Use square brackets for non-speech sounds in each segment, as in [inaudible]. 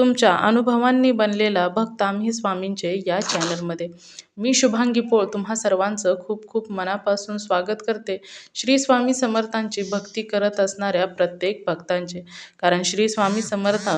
तुमच्या अनुभवांनी बनलेला भक्त आम्ही स्वामींचे या चॅनलमध्ये. मी शुभांगी पोळ तुम्हा सर्वांचं खूप खूप मनापासून स्वागत करते. श्री स्वामी समर्थांची भक्ती करत असणाऱ्या प्रत्येक भक्तांचे. कारण श्री स्वामी समर्थ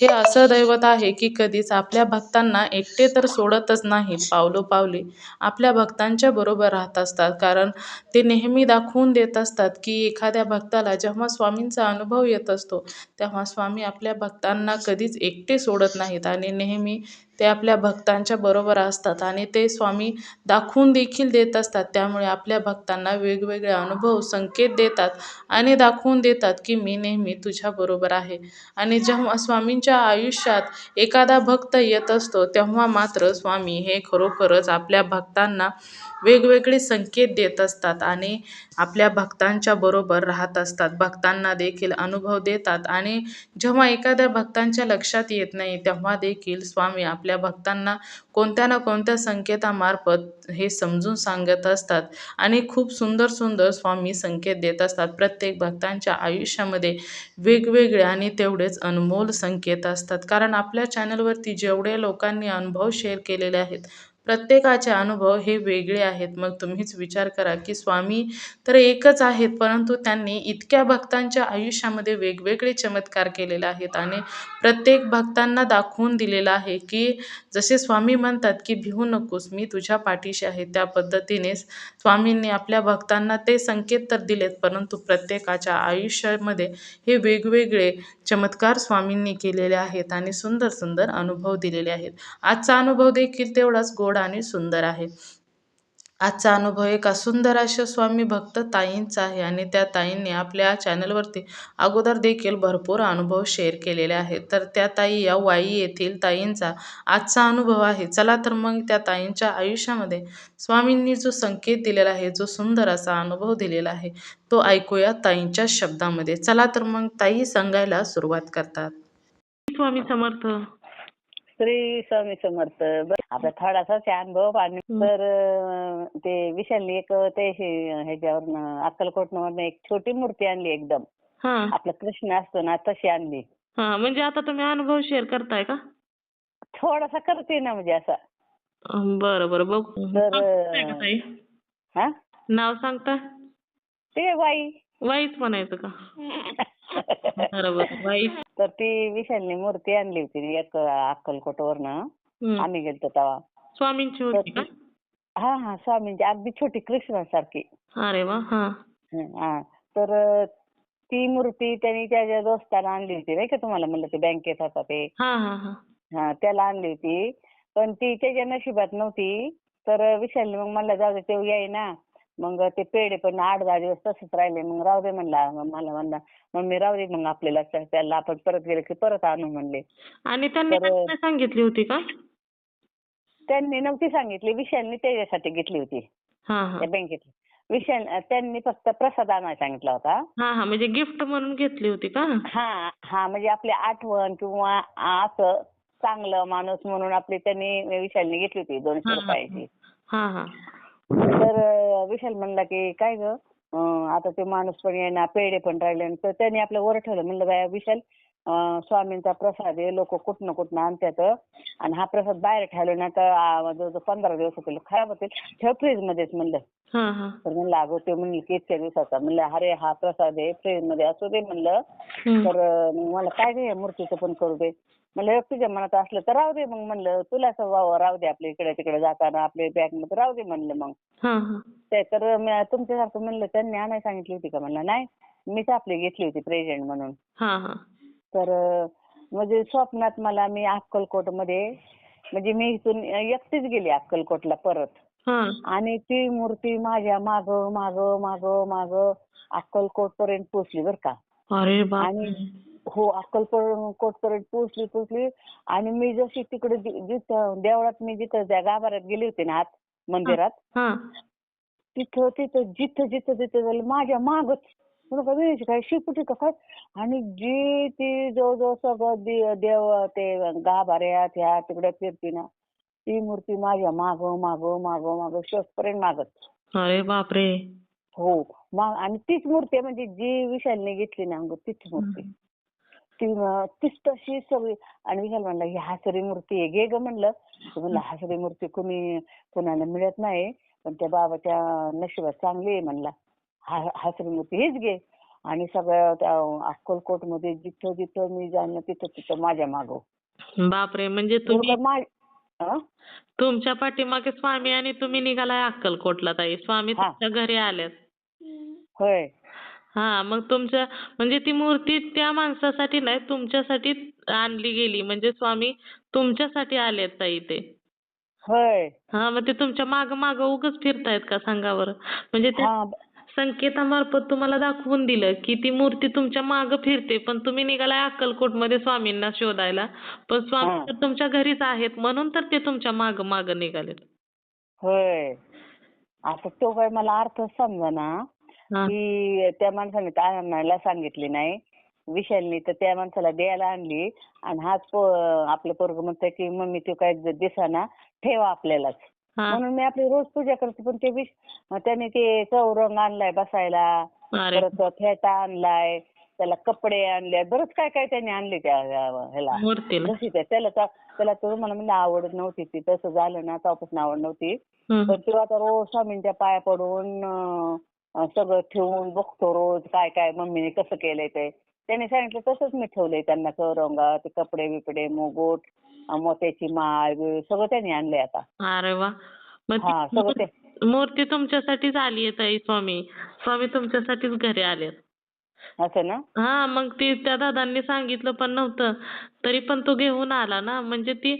हे असं दैवत आहे की कधीच आपल्या भक्तांना एकटे तर सोडतच नाही पावलो पावले. आपल्या भक्तांच्या बरोबर राहत असतात. कारण ते नेहमी दाखवून देत असतात की एखाद्या भक्ताला जेव्हा स्वामींचा अनुभव येत असतो तेव्हा स्वामी आपल्या भक्तांना कधीच एकटे ते सोडत नाहीत आणि नेहमी ते आपल्या भक्तांच्या बरोबर असतात आणि ते स्वामी दाखवून देखील देत असतात. त्यामुळे आपल्या भक्तांना वेगवेगळे अनुभव संकेत देतात आणि दाखवून देतात की मी नेहमी तुझ्याबरोबर आहे. आणि जेव्हा स्वामींच्या आयुष्यात एखादा भक्त येत असतो तेव्हा मात्र स्वामी हे खरोखरच आपल्या भक्तांना वेगवेगळे संकेत देत असतात आणि आपल्या भक्तांच्या बरोबर राहत असतात. भक्तांना देखील अनुभव देतात आणि जेव्हा एखाद्या भक्तांच्या लक्षात येत नाही तेव्हा देखील स्वामी आपल्या भक्तांना कोणत्या ना कोणत्या संकेतामार्फत हे समजून सांगत असतात आणि खूप सुंदर सुंदर स्वामी संकेत देत असतात. प्रत्येक भक्तांच्या आयुष्यामध्ये वेगवेगळे आणि तेवढेच अनमोल संकेत असतात. कारण आपल्या चॅनलवरती जेवढे लोकांनी अनुभव शेअर केलेले आहेत प्रत्येकाचे अनुभव हे वेगळे आहेत. मग तुम्हीच विचार करा की स्वामी तर एकच आहेत परंतु त्यांनी इतक्या भक्तांच्या आयुष्यामध्ये वेगवेगळे चमत्कार केलेले आहेत आणि प्रत्येक भक्तांना दाखवून दिलेलं आहे की जसे स्वामी म्हणतात की भिवू नकोस मी तुझ्या पाठीशी आहे. त्या पद्धतीने स्वामींनी आपल्या भक्तांना ते संकेत तर दिलेत परंतु प्रत्येकाच्या आयुष्यामध्ये हे वेगवेगळे चमत्कार स्वामींनी केलेले आहेत आणि सुंदर सुंदर अनुभव दिलेले आहेत. आजचा अनुभव देखील तेवढाच गोड आणि सुंदर आहे. आजचा अनुभव एका सुंदर अशा स्वामी भक्त ताईंचा आहे आणि त्या ताईंनी आपल्या चॅनलवरती अगोदर देखील भरपूर अनुभव शेअर केलेले आहेत. तर त्या ताई या वाई येथील ताईंचा आजचा अनुभव आहे. चला तर मग त्या ताईंच्या आयुष्यामध्ये स्वामींनी जो संकेत दिलेला आहे जो सुंदर असा अनुभव दिलेला आहे तो ऐकूया ताईंच्या शब्दामध्ये. चला तर मग ताई सांगायला सुरुवात करतात. स्वामी समर्थ. श्री स्वामी समर्थ. आपला थोडासाच आहे अनुभव आणि तर ते विशालने एक ते हे- ह्याच्यावरनं अक्कलकोटवरनं एक छोटी मूर्ती आणली एकदम. हा. आपला कृष्ण असतो ना तशी आणली. हा म्हणजे आता तुम्ही अनुभव शेअर करताय का? थोडासा करते ना म्हणजे असा. बरं बरं बघू. तर, नाव? हा? सांगता ते बाई वाईच म्हणायचं का? [laughs] तर ती विशालने मूर्ती आणली होती एक अक्कलकोटवरनं. आम्ही गेलतो तेव्हा. स्वामींची होती का? हा हा स्वामींची. अगदी छोटी कृष्णासारखी. अरे वा हा. हा. तर ती मूर्ती त्यांनी त्याच्या दोस्ताला आणली होती नाही का तुम्हाला म्हणलं ते बँकेत होता ते. हा हा हा. हा त्याला आणली होती. पण ती त्याच्या नशिबात नव्हती. तर विशालने मग म्हणलं जाऊ दे ते येईना. मग ते पेढे पण आठ दहा दिवस तसंच राहिले. मग राहू दे म्हणला मग मला म्हणला मम्मी राहू दे मग आपल्याला त्या- त्याला आपण परत गेले की परत आणू म्हणले. आणि त्यांनी तर- सांगितली होती का? त्यांनी नव्हती सांगितली. विशालने त्याच्यासाठी घेतली होती. हा हा. त्या बँकेत. विशाल त्यांनी फक्त प्रसाद आणायला सांगितला होता. हा हा. म्हणजे गिफ्ट म्हणून घेतली होती का? हा हा. म्हणजे आपली आठवण किंवा असं चांगलं माणूस म्हणून आपली त्यांनी विशालने घेतली होती. दोनशे हा, हा. रुपयाची. हा हा. तर विशाल म्हणला की काय ग? आता ते माणूस पण येणार पेढे पण राहिले. तर त्यांनी आपलं वर ठेवलं. म्हणलं बाया विशाल स्वामींचा प्रसाद आहे लोक कुठनं कुठनं आणतात आणि हा प्रसाद बाहेर ठेवला ना तर पंधरा दिवस होतील. खराब होतील. ठेव फ्रीज मध्येच म्हणलं तर म्हणलं अगं ते म्हणली की इतक्या दिवसाचा. म्हणलं अरे हा प्रसाद आहे फ्रीजमध्ये असू दे. म्हणलं. तर मला काय मूर्तीचं पण करू दे? म्हणलं एक तुझ्या मनात असलं तर राहू दे मग म्हणलं. तुला व्हावं राहू दे आपल्या इकडे तिकडे जाताना आपल्या बॅगमध्ये राहू दे म्हणलं मग. हा हा. ते तर मी तुमच्यासारखं म्हणलं त्यांनी आणायला सांगितली होती का? म्हणलं नाही मीच आपली घेतली होती प्रेझेंट म्हणून. हा हा. तर अं, म्हणजे स्वप्नात मला मी अक्कलकोटमध्ये म्हणजे मी इथून एकटीच गेली अक्कलकोटला परत. हा. आणि ती मूर्ती माझ्या माग माग माग माग अक्कलकोट पर्यंत पोहोचली बर का. अरे बाप आणि हो अक्कलकोट पर्यंत पोहोचली पोहोचली. आणि मी जशी तिकडे जिथं देवळात मी जिथं त्या गाभाऱ्यात गेली होती ना आत मंदिरात हा तिथं तिथं जिथं जिथं तिथं झालं माझ्या मागच. म्हणून काय शिपुटी का काय? आणि जी ती जवळजवळ सगळं देव ते गाभाऱ्यात ह्या तिकडे फिरती ना ती मूर्ती माझ्या माग माग माग माग शेवटपर्यंत मागत अरे बापरे! हो मग आणि तीच मूर्ती म्हणजे जी विशालने घेतली ना अंग तीच मूर्ती. ती तीच तशी सगळी आणि विशाल म्हणला ही हासरी मूर्ती आहे घे ग म्हणलं. तर म्हणलं हासरी मूर्ती कुणी कुणाला मिळत नाही. पण त्या बाबाच्या नशिबात चांगली आहे म्हणला. हा हासरी मूर्ती हीच घे आणि सगळ्या त्या अक्कलकोटमध्ये जिथं जिथं मी जाणं तिथं तिथं माझ्या मागं. बापरे म्हणजे तुम्ही बरोबर मा- हं? तुमच्या पाठीमागे स्वामी आणि तुम्ही निघालाय अक्कलकोटला ताई. स्वामी हा. तुमच्या घरी आल्यात. होय. हा मग तुमच्या म्हणजे ती मूर्ती त्या माणसासाठी नाही तुमच्यासाठी आणली गेली. म्हणजे स्वामी तुमच्यासाठी आलेत ताई ते. होय. हा मग ते तुमच्या माग माग उगाच फिरतायत का सांगा बरं? म्हणजे त्या हा संकेतामार्फत तुम्हाला दाखवून दिलं की ती मूर्ती तुमच्या माग फिरते. पण तुम्ही निघालाय अक्कलकोटमध्ये स्वामींना शोधायला. पण स्वामी हा. तर तुमच्या घरीच आहेत. म्हणून तर ते तुमच्या माग माग निघालेत. होय. आता तो काय मला अर्थ समजा. की त्या माणसाने तर आणायला सांगितली नाही. विशालनी तर त्या माणसाला द्यायला आणली. आणि हाच पो आपलं पोरग म्हणतंय की मम्मी तो काय दिसाना ठेवा आपल्यालाच. हा. म्हणून मी आपली रोज पूजा करते. पण ते विष त्याने ते चौरंग आणलाय बसायला. अरे. परत फेटा आणलाय. त्याला कपडे आणले. बरंच काय काय त्याने आणले त्या ह्याला. मूर्तीला. जशी त्या त्याला तर- त्याला तर मला म्हणजे आवड नव्हती ती. तसं झालं ना तेव्हापासून आवड नव्हती. हम्म. तर तो आता रोज स्वामींच्या पाया पडून अं, सगळं ठेवून बघतो रोज काय काय मम्मीने कसं केलंय ते. त्याने सांगितलं तसंच मी ठेवलंय त्यांना चौरंगा ते कपडे बिपडे मुगोट मोत्याची माळ बिळ सगळं त्यांनी आणलंय आता. अरे वा. मग ती हा सगळं ते. मूर्ती तुमच्यासाठीच आली आहे ताई स्वामी. स्वामी तुमच्यासाठीच घरी आलेत. असं ना? हा मग ती त्या दादांनी सांगितलं पण नव्हतं. तरी पण तो घेऊन आला ना. म्हणजे ती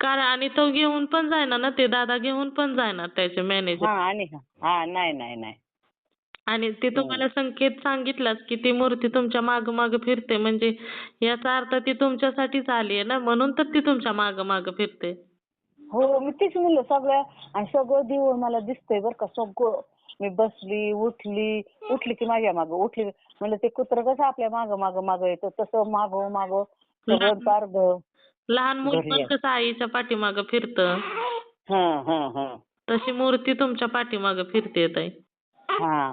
कारण आणि तो घेऊन पण जायना ना ते दादा घेऊन पण जायना त्याचे मॅनेजर हा आणि हा नाही नाही नाही. आणि ते तुम्हाला संकेत सांगितलाच की ती मूर्ती तुमच्या माग माग फिरते. म्हणजे याचा अर्थ ती तुमच्यासाठीच आली आहे ना? म्हणून तर ती तुमच्या माग माग फिरते. हो मी तेच म्हणलं सगळं आणि सगळं देऊळ मला दिसतंय बरं का. सगळं. मी बसली उठली. उठली की माझ्या मागं. उठली. म्हणलं ते कुत्र कसं आपल्या मागं मागं मागं येतं? तसं मागं मागं सगळं पारध लहान मूल पण. कसं आईच्या पाठीमाग फिरतं? हा हा हा. तशी मूर्ती तुमच्या पाठीमाग फिरते ताई. हा.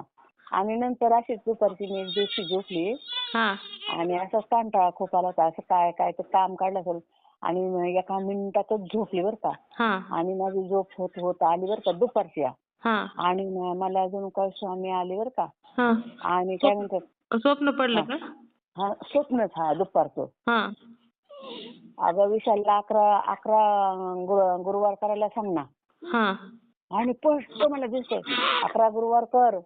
आणि नंतर अशीच दुपारची मी एक दिवशी झोपली. हा. आणि असं कंटाळा खूप आला होता असं काय काय ते काम काढलं असेल आणि मग एका मिनिटातच झोपली बरं का. हा. आणि माझी झोप होत होत आली बरं का दुपारची. हा. आणि मला अजून काय स्वामी आले बरं का. हा. आणि काय म्हणतात स्वप्न पडलं का? हा स्वप्नच हा दुपारचं. हा. अगं विशालला अकरा अकरा गुरु- गुरुवार करायला सांग ना. हा. आणि स्पष्ट मला दिसतंय अकरा गुरुवार कर.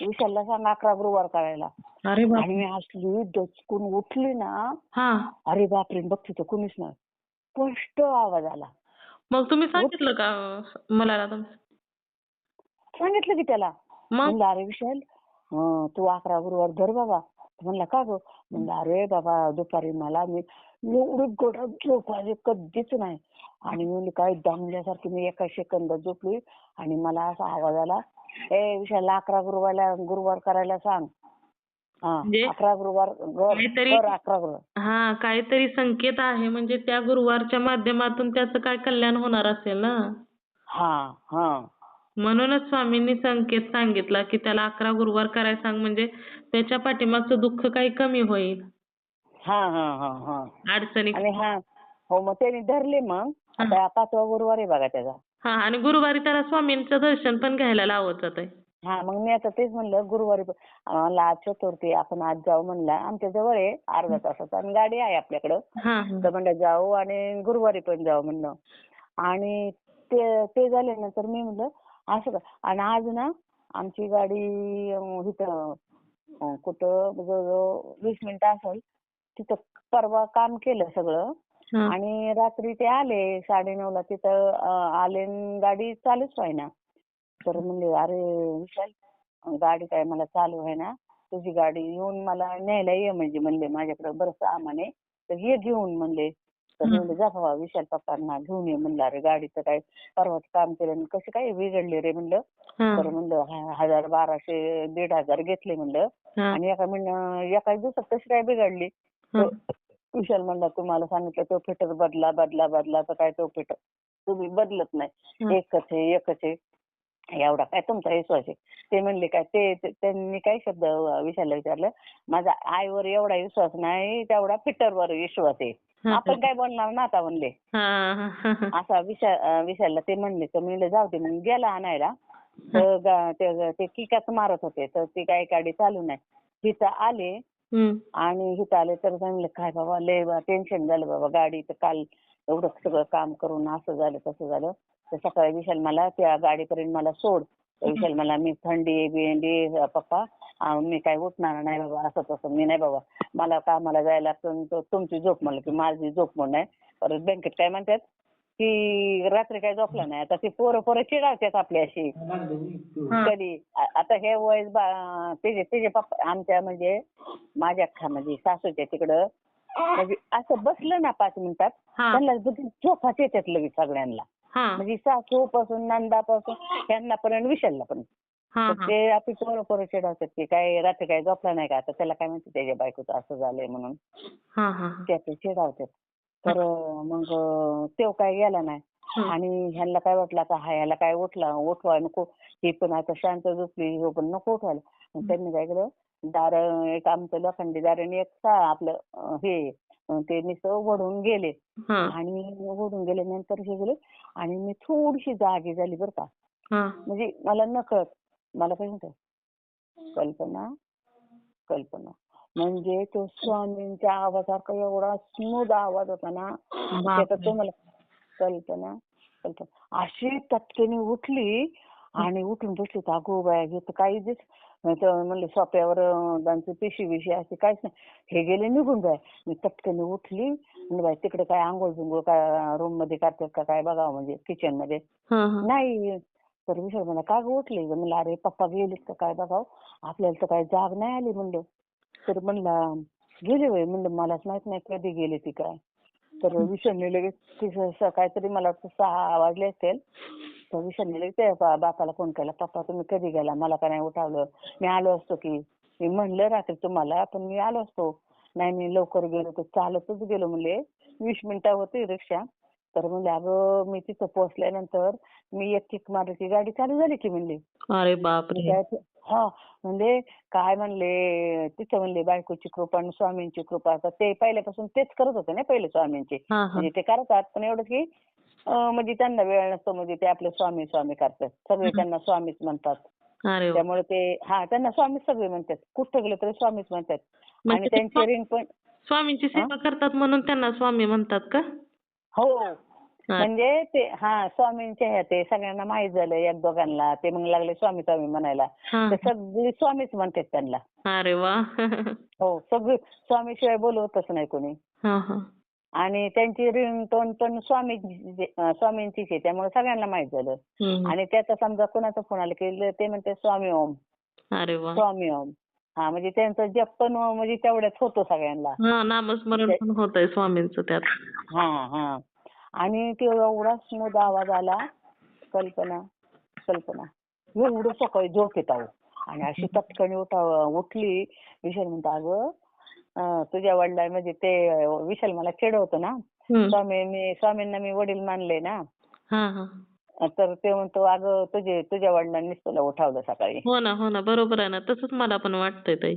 विशालला सांग अकरा गुरुवार करायला. अरे आणि मी असली दचकून उठली ना. हा. अरे बापरे बघ तिथं कुणीच नाही. स्पष्ट आवाज आला. मग तुम्ही सांगितलं का मला? सांगितलं की त्याला. मग? म्हणलं अरे विशाल अं, तू अकरा गुरुवार धर बाबा. म्हणला का गं? म्हणलं अरे बाबा दुपारी मला मी एवढी गडद झोप आली कधीच नाही. आणि मी काय दमल्यासारखी मी एका सेकंदात झोपली आणि मला असा आवाज आला ए विशाल अकरा गुरुवारला गुरुवार करायला सांग. हा म्हणजे? अकरा गुरुवार गर काहीतरी- कर अकरा गुरुवार. हा काहीतरी संकेत आहे म्हणजे त्या गुरुवारच्या माध्यमातून त्याचं काय कल्याण होणार असेल ना? हा हा. म्हणूनच स्वामींनी संकेत सांगितला की त्याला अकरा गुरुवार करायला सांग म्हणजे त्याच्या पाठीमागचं दुःख काही कमी होईल. हा हा हा हा. अडचणी आणि हा हो मग त्यांनी धरले मग. आता पाचवा गुरुवार आहे बघा त्याचा. हा आणि गुरुवारी त्याला स्वामींचं दर्शन पण घ्यायला लावत जात हा मग मी आता तेच म्हणलं गुरुवारी प- आम्हाला आज चतुर्थी आपण आज जाऊ म्हणला. आमच्या जवळ आहे अर्धा तासाचा आणि गाडी आहे आपल्याकडं. हा. तर म्हणलं जाऊ आणि गुरुवारी पण जाऊ म्हणलं. आणि ते ते झाल्यानंतर मी म्हणलं असं का? आणि आज ना आमची गाडी इथं कुठं जवळजवळ वीस मिनिटं असेल तिथं परवा काम केलं सगळं. आणि रात्री ते आले साडेनऊला तिथं अं, आले गाडी चालूच व्हायना. तर म्हणले अरे विशाल गाडी काय मला चालू आहे ना तुझी गाडी येऊन मला न्यायला ये. म्हणजे म्हणले माझ्याकडे बरं सामान आहे तर ये घेऊन. म्हणले तर. म्हणले जा बाबा विशाल पप्पांना घेऊन ये. म्हणलं अरे गाडीचं काय परवाच काम केलं कशी काय बिघडले रे? म्हणलं. तर म्हणलं हजार बाराशे दीड हजार घेतले. म्हणलं. आणि एका महिन्या एका दिवसात कशी काय बिघडली? विशाल म्हणला तुम्हाला सांगितलं तो फिटर बदला बदला बदला तर काय तो फिटर तुम्ही बदलत नाही. एकच आहे एकच आहे. एवढा काय तुमचा विश्वास आहे? ते म्हणले काय ते त्यांनी काय शब्द विशालला विचारलं? माझा आईवर एवढा विश्वास नाही तेवढा फिटरवर विश्वास आहे. आपण काय बोलणार? ना आता म्हणले. असा विशाल विशालला ते म्हणले तर म्हणलं जाऊ दे मग गेला आणायला. तर ते किकाच मारत होते. तर ती काही गाडी चालू नाही. तिथं आले आणि इथं आले तर म्हणलं काय बाबा लय टेन्शन झालं बाबा गाडी तर काल एवढं सगळं काम करून असं झालं तसं झालं. तर सकाळी विशाल मला त्या गाडीपर्यंत मला सोड. विशाल मला मी थंडी बिंडी पप्पा अं, मी काय उठणार नाही बाबा असं तसं. मी नाही बाबा मला कामाला जायला तर तुमची झोप म्हणलं की माझी झोप म्हणून नाही परत बँकेत काय म्हणतात की रात्री काय झोपला नाही. आता ती पोरं पोरं चिडावतात आपल्याशी हा. कधी? आ- आता हे वय त्याचे त्याचे पप्पा आमच्या म्हणजे माझ्या खा म्हणजे सासूच्या तिकडं म्हणजे असं बसलं ना पाच मिनिटात हा, त्यांना झोपाच येतात लगेच सगळ्यांना. हा, म्हणजे सासू पासून नंदापासून त्यांना पर्यंत विशालला पण. तर ते आपली पोरं पोरं चिडवतात की काय रात्री काय झोपला नाही का? आता त्याला काय म्हणते त्याच्या बायकोचं असं झालंय म्हणून. हा, हा, ते आपले चिडवतात. तर मग तेव काय गेला नाही. आणि ह्यांना काय वाटलं आता हा ह्याला काय उठला? उठवाय नको. ही पण आता शांत झोपली हो पण नको उठवायला. त्यांनी काय केलं? दार एक आमचं लोखंडी दार आणि एक सा आपलं हे ते नुसतं ओढून गेले. हा, आणि ओढून गेल्यानंतर हे गेले आणि मी थोडीशी जागी झाली बरं का. हा. म्हणजे मला नकळत मला काय म्हणतात कल्पना कल्पना. म्हणजे तो स्वामींच्या आवाजासारखा एवढा स्मूथ आवाज होता ना त्याचा तो मला कल्पना कल्पना. अशी टपकेने उठली आणि उठून बसली तर अगो बाय तर काही दिस म्हणले सोप्यावर त्यांची पिशी बिशी अशी काहीच नाही. हे गेले निघून जाय मी टपकेने उठली. म्हणजे बाई तिकडे काय आंघोळ बिंघोळ काय रूममध्ये करतात का काय बघावं म्हणजे किचनमध्ये. नाही तर विशाल म्हणला का ग उठली म्हणलं अरे पप्पा गेलेत का काय बघाव आपल्याला तर काही जाग नाही आली म्हणलं. तर म्हणला गेले वय म्हणलं मलाच माहीत नाही कधी गेले ती काय. तर विशालने लगेच तिचं स- काहीतरी मला वाटतं सहा वाजले असतील. तर विशालने लगेच त्या बा- बापाला फोन केला पप्पा तुम्ही कधी गेला? मला का नाही उठावलं? मी आलो असतो की. मी म्हणलं रात्री तुम्हाला पण मी आलो असतो. नाही मी लवकर गेलो तर चालतच गेलो म्हणले. वीस मिनिटं होती रिक्षा. तर म्हणले अगं मी तिथं पोहोचल्यानंतर मी एक किक मारली की गाडी चालू झाली की म्हणले. अरे बापरे. हा म्हणजे काय म्हणले? तिथं म्हणले बायकोची कृपा आणि स्वामींची कृपा. आता ते पहिल्यापासून तेच करत होते ना पहिले स्वामींचे. म्हणजे ते करतात पण एवढं की म्हणजे त्यांना वेळ नसतो म्हणजे ते आपले स्वामी स्वामी करतात. सगळे त्यांना स्वामीच म्हणतात. त्यामुळे ते हा त्यांना स्वामीच सगळे म्हणतात. कुठं गेलं तरी स्वामीच म्हणतात. म्हणजे आणि ते त्यांची रिंग पण स्वामींची सेवा करतात म्हणून त्यांना स्वामी म्हणतात का? हा. म्हणजे ते हा स्वामींचे ह्या ते सगळ्यांना माहीत झालं एक दोघांना. ते मग लागले स्वामी स्वामी म्हणायला. तर सगळी स्वामीच म्हणतात त्यांना. अरे वा. हो सगळी स्वामीशिवाय बोलवतच नाही कोणी. आणि त्यांची रिंगटोन पण स्वामी स्वामींचीच आहे त्यामुळे सगळ्यांना माहीत झालं. आणि त्याचा समजा कोणाचा फोन आला की ते म्हणते स्वामी ओम. अरे वा. स्वामी ओम. हा म्हणजे त्यांचा जप पण म्हणजे तेवढ्यात होतो सगळ्यांना. नामस्मरण पण होतंय स्वामींचं त्यात. हा हा. आणि ते एवढा स्मूथ आवाज आला कल्पना कल्पना. एवढं सकाळी झोप येत आहो आणि अशी [laughs] पटकन उठा उठली. विशाल म्हणतो अगं तुझ्या वडिला म्हणजे ते विशाल मला चिडवतो ना. स्वामी मी स्वामींना मी वडील मानले ना हा हा. तर ते म्हणतो अगं तुझे तुझ्या वडिलांनीच तुला उठावलं सकाळी. हो ना हो ना बरोबर आहे ना. तसंच मला पण वाटतंय ताई.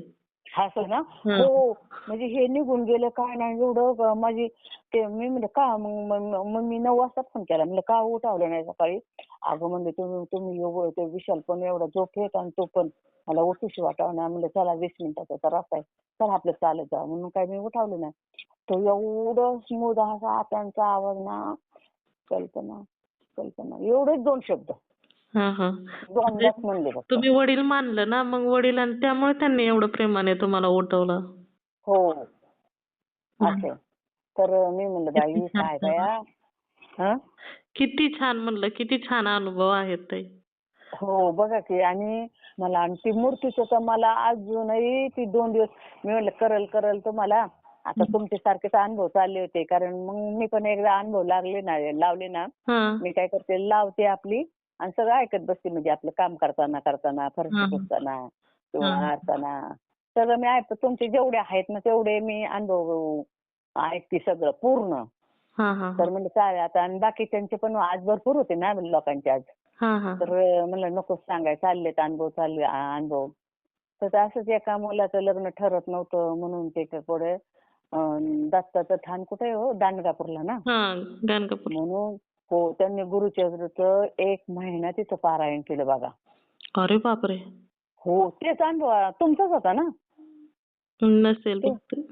असं ना? हं. हो. म्हणजे हे निघून गेलं काय नाही एवढं माझी ते मी म्हणलं का मग मी नऊ वाजता फोन केला. म्हणलं का उठावलं नाही सकाळी? अगं म्हणले तुम्ही तुम्ही एवढं ते विशाल पण एवढा झोप येत आणि तो पण मला उठूशी वाटावं नाही म्हणलं चला वीस मिनिटाचा तर रस्ता आहे चला आपलं चालत जा. म्हणून काय मी उठावलं नाही. तो एवढं स्मूथ असा त्यांचा आवाज ना कल्पना कल्पना. एवढेच दोन शब्द. हा हा. दोनदाच म्हणले फक्त. तुम्ही वडील मानलं ना मग वडिलांनी त्यामुळे त्यांनी एवढं प्रेमाने तुम्हाला उठवलं. हो. असं. तर मी म्हणलं बाई काय बाया हं? किती छान म्हणलं किती छान अनुभव आहेत ताई हो बघा की आणि मला आणि ती मूर्तीचं तर मला अजूनही ती दोन दिवस मी म्हणलं करल करल तुम्हाला. आता तुमचे सारखेच अनुभव चालले होते कारण मग मी पण एकदा अनुभव लागले ना लावले ना. हा. मी काय करते लावते आपली. आणि सगळं ऐकत बसते म्हणजे आपलं काम करताना करताना. फरशी पुसताना किंवा. हारताना सगळं मी ऐकते. तुमचे जेवढे आहेत ना तेवढे मी अनुभव ऐकते सगळं पूर्ण. तर म्हणजे काय आता आणि बाकीच्यांचे पण आज भरपूर होते ना लोकांचे आज. तर म्हणलं नको सांगाय चाललेत अनुभव चालले अनुभव. तर असंच एका मुलाचं लग्न ठरत नव्हतं म्हणून ते पुढे दत्ताचं ठाण कुठे हो? दांडगापूरला ना? म्हणून हो त्यांनी गुरुचरित्रचं एक महिना तिथं पारायण केलं बघा. अरे बापरे. हो तेच अनुभव तुमचाच होता ना? नसेल बहुतेक.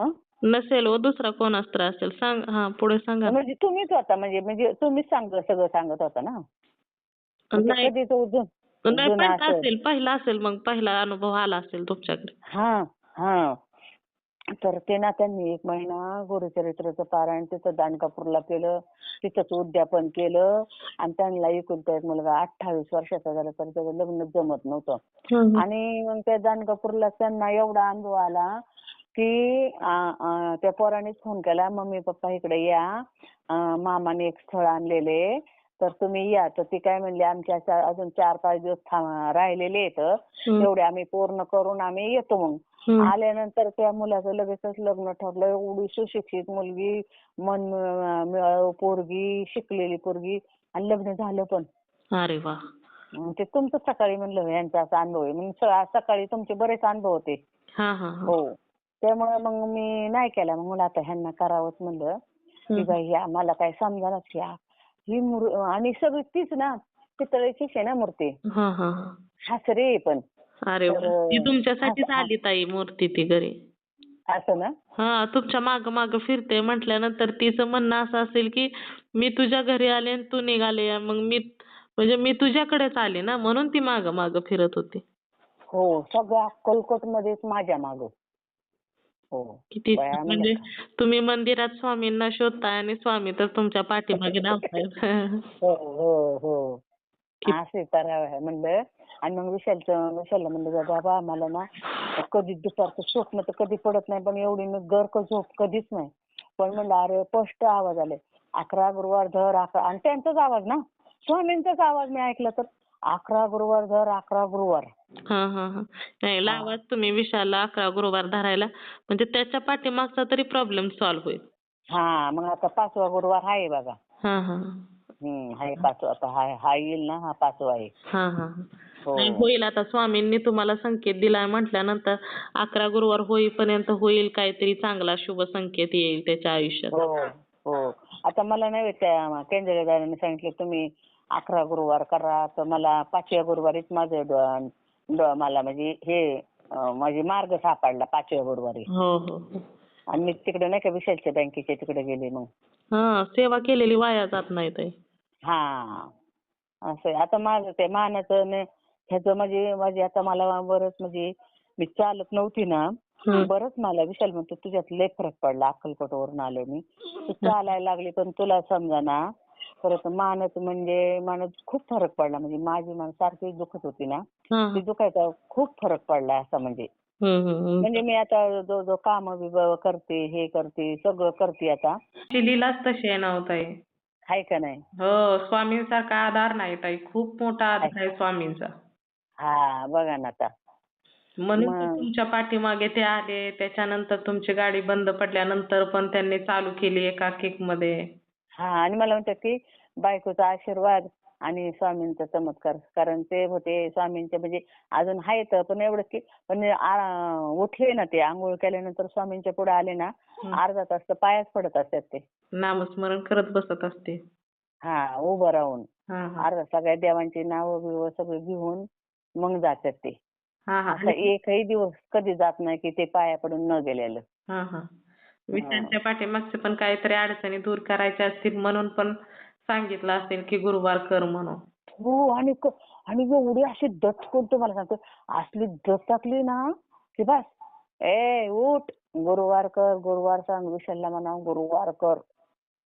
हं? नसेल व दुसरा कोण असत्र असेल? सांग हा पुढे सांगा. म्हणजे तुम्हीच होता म्हणजे म्हणजे तुम्हीच सांग सगळं सांगत होता ना? नाही. कधी तो जुन- नाही जुना पहिला असेल. असेल पहिला असेल मग पहिला अनुभव आला असेल तुमच्याकडे. हा हा. तर ते ना त्यांनी एक महिना गुरुचरित्राचं पारायण तिथं दानकापूरला केलं तिथंच उद्यापन केलं आणि त्यांना एकुलता एक मुलगा अठ्ठावीस वर्षाचा झाला तर त्याचं लग्न जमत नव्हतं. आणि मग त्या दानकापूरला त्यांना एवढा अनुभव आला की त्या पोरानेच फोन केला मम्मी पप्पा इकडे या मामाने एक स्थळ आणलेले तर तुम्ही या तर ती काय म्हणली आमच्या अजून चार पाच दिवस राहिलेले आहेत. तेवढे आम्ही पूर्ण करून आम्ही येतो मग. आल्यानंतर त्या मुलाचं लगेचच लग्न ठरलं. एवढी सुशिक्षित मुलगी मन मिळावू पोरगी शिकलेली पोरगी आणि लग्न झालं पण. अरे वा. ते तुमचं सकाळी म्हणलं यांचा असा अनुभव आहे. मग सकाळी तुमचे बरेच अनुभव होते. हा त्यामुळे मग मी नाही केला. मग मला आता ह्यांना करावंच म्हणलं. की. बाई मला काय समजायलाच ह्या ही आणि सगळी तीच ना पितळेचीच आहे ना मूर्ती. हा हा हा. सासरे आहे पण. अरे वा. तर- ती तुमच्यासाठीच आली ताई मूर्ती ती घरी. असं ना? हा तुमच्या माग माग फिरते म्हटल्यानंतर तिचं म्हणणं असं असेल की मी तुझ्या घरी आले आणि तू निघाले मग मी म्हणजे मी तुझ्याकडेच आले ना? म्हणून ती माग माग फिरत होती. हो सगळ्या अक्कलकोट मध्येच माझ्या माग. हो किती बया, म्हणजे- तुम्ही मंदिरात स्वामींना शोधताय आणि स्वामी तर तुमच्या पाठीमागे धावतायत. [laughs] हो हो हो. कि- असे तर म्हणलं. आणि मग विशालचं विशालला म्हणलं बाबा मला ना कधी दुपारचं स्वप्न तर कधी पडत नाही पण एवढी मी गर्क झोप कधीच नाही. पण म्हणलं अरे स्पष्ट आवाज आले अकरा गुरुवार धर अकरा. आणि त्यांचाच आवाज ना? स्वामींचाच आवाज मी ऐकला तर. अकरा गुरुवार धर अकरा गुरुवार. हा हा हा. नाही लावाच तुम्ही विशालला अकरा गुरुवार धरायला. म्हणजे त्याच्या पाठीमागचा तरी प्रॉब्लेम सॉल्व्ह होईल. हा मग आता पाचवा गुरुवार आहे बघा. हा हा. हम्म आहे पाचवा आता हा हा येईल ना हा पाचवा आहे. हा हा हो. नाही होईल आता. स्वामींनी तुम्हाला संकेत दिलाय म्हटल्यानंतर अकरा गुरुवार होईपर्यंत होईल काहीतरी चांगला शुभ संकेत येईल त्याच्या आयुष्यात. हो हो. आता मला नाही त्या केंद्रीय दादांनी सांगितलं तुम्ही अकरा गुरुवार करा तर मला पाचव्या गुरुवारीच माझं ड- ड- मला म्हणजे हे अं, माझे मार्ग सापडला पाचव्या गुरुवारी. हो हो हो. आणि मी तिकडे नाही का विशालच्या बँकेच्या तिकडे गेले मग. हा सेवा केलेली वाया जात नाही ताई. हा. असं आहे. आता माझं ते मानाचं न ह्याचं म्हणजे माझे आता मला बरंच म्हणजे मी चालत नव्हती ना. बरंच मला विशाल म्हणतो तुझ्यात लय फरक पडला अक्कलकोटवरून आले मी. तू चालायला लागली पण तुला समजा ना परत मानत म्हणजे मानत खूप फरक पडला. म्हणजे माझी मान सारखी दुखत होती ना ती दुखायचा खूप फरक पडला असा म्हणजे. म्हणजे मी आता जो जो काम करते हे करते सगळं करते आता. ती लीलाच तशी आहे ना हो ताई. आहे का नाही? हो स्वामींसारखा आधार नाही ताई. खूप मोठा आधार आहे स्वामींचा. हा बघा ना आता. म्हणून तर मग- तुमच्या पाठीमागे ते आले. त्याच्यानंतर तुमची गाडी बंद पडल्यानंतर पण त्यांनी चालू केली एका किकमध्ये हा आणि मला म्हणतात की बायकोचा आशीर्वाद आणि स्वामींचा चमत्कार. कारण ते होते स्वामींचे म्हणजे अजून आहेत पण एवढंच की पण आ- उठले ना ते आंघोळ केल्यानंतर स्वामींच्या पुढे आले ना. अर्धा तास तर पायाच पडत असतात ते. नामस्मरण करत बसत असते. हा उभं राहून. हा हा. अर्धा सगळ्या देवांची नावं बिवं सगळे घेऊन मग जातात ते. हा हा. असं एकही दिवस कधी जात नाही की ते पाया पडून न गेलेलं. हा हा. विषयांच्या पाठीमागचे पण काहीतरी अडचणी दूर करायच्या असतील म्हणून पण सांगितलं असेल की गुरुवार कर म्हणून. हो आणि क- आणि एवढी अशी दट करून तुम्हाला सांगतो? असली दट टाकली ना की बस. ए उठ. गुरुवार कर गुरुवार सांग विशालला म्हणा गुरुवार कर.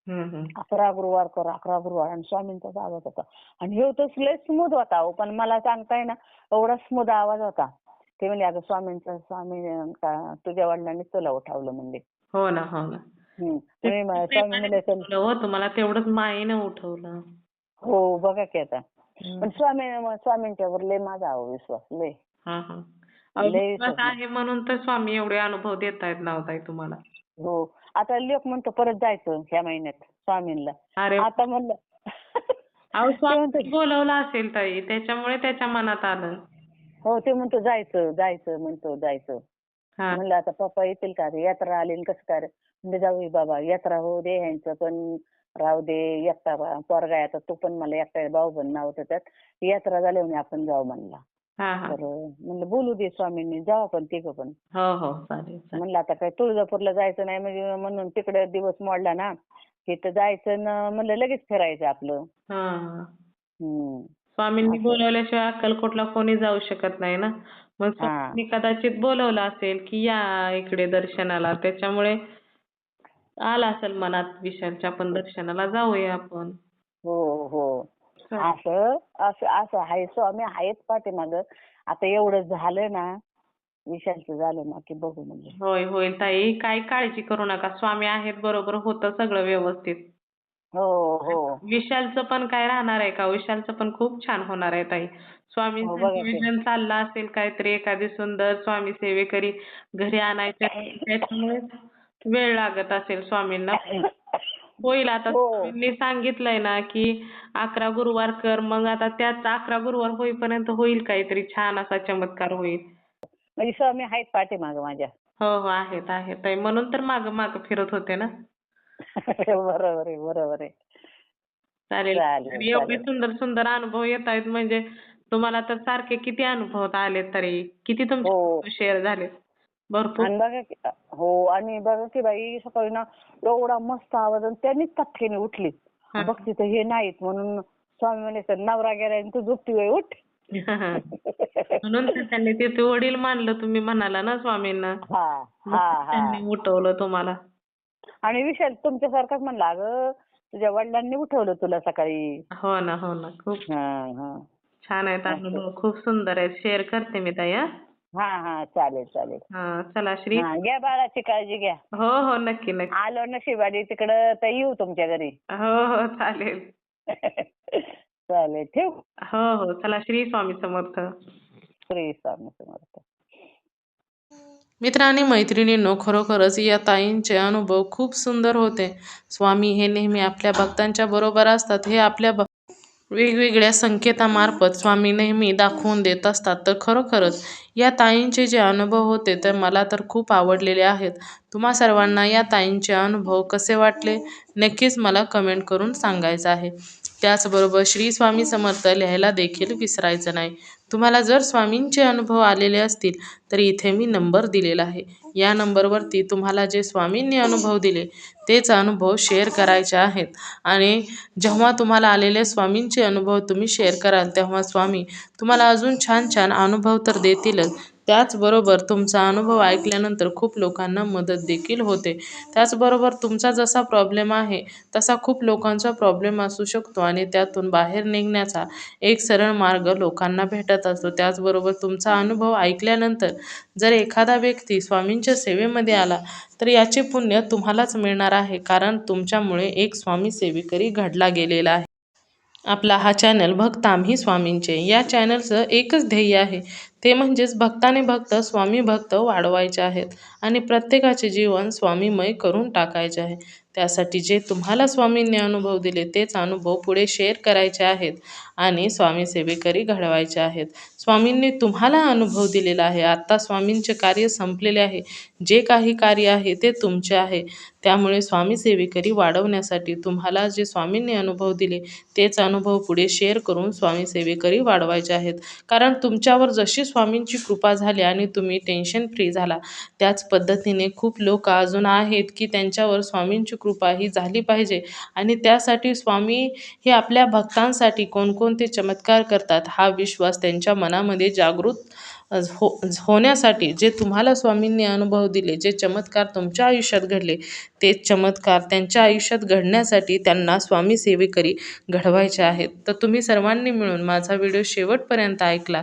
हम्म, हम्म. अकरा गुरुवार कर अकरा गुरुवार. आणि स्वामींचाच आवाज होता. आणि हे तर लय स्मूथ होता अहो पण मला सांगताय ना एवढा स्मूथ आवाज होता. ते म्हणजे अगं स्वामींचा स्वामी अं, का तुझ्या वडिलांनीच तुला उठावलं म्हणजे हो ना हो ना. हम्म. तुम्ही म- स्वामी म्हणले तर उठवलं हो तुम्हाला तेवढंच मायेनं उठवलं. हो बघा की आता. पण स्वामी स्वामींच्यावर लय माझा विश्वास लय. हा हा. विश्वास. आहे. म्हणून तर स्वामी एवढे अनुभव देत आहेत नावताई तुम्हाला. हो. आता लोक म्हणतो परत जायचं ह्या महिन्यात स्वामींना अरे आता म्हणलं. अहो [laughs] स्वामी बोलवलं असेल ताई त्याच्यामुळे त्याच्या मनात आलं. हो ते म्हणतो जायचं जायचं म्हणतो जायचं. हा. म्हणलं आता पप्पा येतील का? यात्रा आली न कसं काय? म्हणजे जाऊ बाबा यात्रा होऊ दे ह्यांचं पण राहू दे एकटा बा- पोरगा आहे आता तू पण मला एकटा भाऊ पण नाव त्याच्यात. यात्रा झाली म्हणे आपण जाऊ म्हणला. हा हा. तर म्हणलं बोलू दे स्वामींनी जाऊ आपण तिघं पण. हो हो चालेल चालेल. म्हणलं आता काय तुळजापूरला जायचं नाही म्हणजे म्हणून तिकडे दिवस मोडला ना तिथं जायचं न म्हणलं लगेच फिरायचं आपलं. हा हा. हम्म. स्वामींनी बोलवल्याशिवाय अक्कलकोटला कोणी जाऊ शकत नाही ना. मग स्वामींनी कदाचित बोलवलं असेल की या इकडे दर्शनाला त्याच्यामुळे आला असेल मनात विशालच्या पण दर्शनाला जाऊया आपण. हो हो. असं असं असं आहे. स्वामी आहेत पाठीमागं. आता एवढं झालं ना विशालचं झालं ना की बघू म्हणजे होय होईल ताई. काही काळजी करू नका. स्वामी आहेत बरोबर होतं सगळं व्यवस्थित. हो हो. विशालचं पण काय राहणार आहे का? विशालचं पण खूप छान होणार आहे ताई. हो, स्वामींचं बघा ते. चाललं असेल काहीतरी एखादी सुंदर स्वामी सेवेकरी घरी आणायच्या त्याच्यामुळे वेळ लागत असेल स्वामींना. होईल आता हो. स्वामींनी सांगितलंय ना की अकरा गुरुवार कर मग आता त्याच अकरा गुरुवार होईपर्यंत होईल काहीतरी छान असा चमत्कार होईल. म्हणजे स्वामी आहेत पाठीमागं माझ्या. हो हो आहेत आहेत. ताई म्हणून तर माग माग फिरत होते ना. [laughs] बरोबर आहे बरोबर आहे. चालेल. चालेल, आणि एवढे चालेल. सुंदर सुंदर अनुभव येत आहेत. म्हणजे तुम्हाला तर सारखे किती अनुभव आले तरी किती हो. तुमचे शेअर झाले भरपूर. आणि बघा की हो आणि बघा की बाई सकाळी ना एवढा मस्त आवाज आणि त्यांनीच तटकेने उठली. हा. बघ तिथं हे नाहीत म्हणून स्वामी म्हणे "तर नवरा गेला आणि तू झोपती वेळ उठ. [laughs] म्हणून तर त्यांनी तिथे वडील मानलं तुम्ही म्हणाला ना स्वामींना. हा हा हा. त्यांनी उठवलं तुम्हाला. आणि विशाल तुमच्यासारखाच म्हणला अगं तुझ्या वडिलांनी उठवलं तुला सकाळी. हो ना हो ना खूप हा हा. छान आहेत अनुभव खूप सुंदर आहेत. शेअर करते मी ताई हा. हा हा चालेल चालेल. हा चला श्री. हा घ्या बाळाची काळजी घ्या. हो हो नक्की नक्की. आलो नशिबाडी तिकडं तर येऊ तुमच्या घरी. हो हो चालेल. [laughs] चालेल ठेवू? हो हो चला श्री स्वामी समर्थ. श्री स्वामी समर्थ. मित्र आणि मैत्रिणींनो खरोखरच या ताईंचे अनुभव खूप सुंदर होते. स्वामी हे नेहमी आपल्या भक्तांच्या बरोबर असतात हे आपल्या भ वेगवेगळ्या संकेतामार्फत स्वामी नेहमी दाखवून देत असतात. तर खरोखरच या ताईंचे जे अनुभव होते ते मला तर खूप आवडलेले आहेत. तुम्हा सर्वांना या ताईंचे अनुभव कसे वाटले नक्कीच मला कमेंट करून सांगायचं आहे. त्याचबरोबर श्री स्वामी समर्थ लिहायला देखील विसरायचं नाही. तुम्हाला जर स्वामींचे अनुभव आलेले असतील तर इथे मी नंबर दिलेला आहे. या नंबरवरती तुम्हाला जे स्वामींनी अनुभव दिले तेच अनुभव शेअर करायचे आहेत. आणि जेव्हा तुम्हाला आलेले स्वामींचे अनुभव तुम्ही शेअर कराल तेव्हा स्वामी तुम्हाला अजून छान छान अनुभव तर देतीलच. त्याचबरोबर तुमचा अनुभव ऐकल्यानंतर खूप लोकांना मदत देखील होते. त्याचबरोबर तुमचा जसा प्रॉब्लेम आहे तसा खूप लोकांचा प्रॉब्लेम असू शकतो आणि त्यातून बाहेर निघण्याचा एक सरळ मार्ग लोकांना भेटत असतो. त्याचबरोबर तुमचा अनुभव ऐकल्यानंतर जर एखादा व्यक्ती स्वामींच्या सेवेमध्ये आला तर याचे पुण्य तुम्हालाच मिळणार आहे. कारण तुमच्यामुळे एक स्वामी सेवेकरी घडला गेलेला आहे. आपला हा चॅनल भक्त आम्ही स्वामींचे. या चॅनलचं एकच ध्येय आहे. ते म्हणजेच भक्ताने भक्त स्वामी भक्त वाढवायचे आहेत आणि प्रत्येकाचे जीवन स्वामीमय करून टाकायचे आहे. त्यासाठी जे तुम्हाला स्वामींनी अनुभव दिले तेच अनुभव पुढे शेअर करायचे आहेत आणि स्वामी सेवेकरी घडवायचे आहेत. स्वामींनी तुम्हाला अनुभव दिलेला आहे. आत्ता स्वामींचे कार्य संपलेले आहे. जे काही कार्य आहे ते तुमचे आहे. त्यामुळे स्वामी सेवेकरी वाढवण्यासाठी तुम्हाला जे स्वामींनी अनुभव दिले तेच अनुभव पुढे शेअर करून स्वामी सेवेकरी वाढवायचे आहेत. कारण तुमच्यावर जशी स्वामींची कृपा झाली आणि तुम्ही टेन्शन फ्री झाला त्याच पद्धतीने खूप लोक अजून आहेत की त्यांच्यावर स्वामींची कृपा ही झाली पाहिजे. आणि त्यासाठी स्वामी हे आपल्या भक्तांसाठी कोणकोणते चमत्कार करतात हा विश्वास त्यांच्या मनामध्ये जागृत हो होण्यासाठी जे तुम्हाला स्वामींनी अनुभव दिले जे चमत्कार तुमच्या आयुष्यात घडले ते चमत्कार त्यांच्या आयुष्यात घडण्यासाठी त्यांना स्वामी सेवेकरी घडवायचे आहेत. तर तुम्ही सर्वांनी मिळून माझा व्हिडिओ शेवटपर्यंत ऐकला.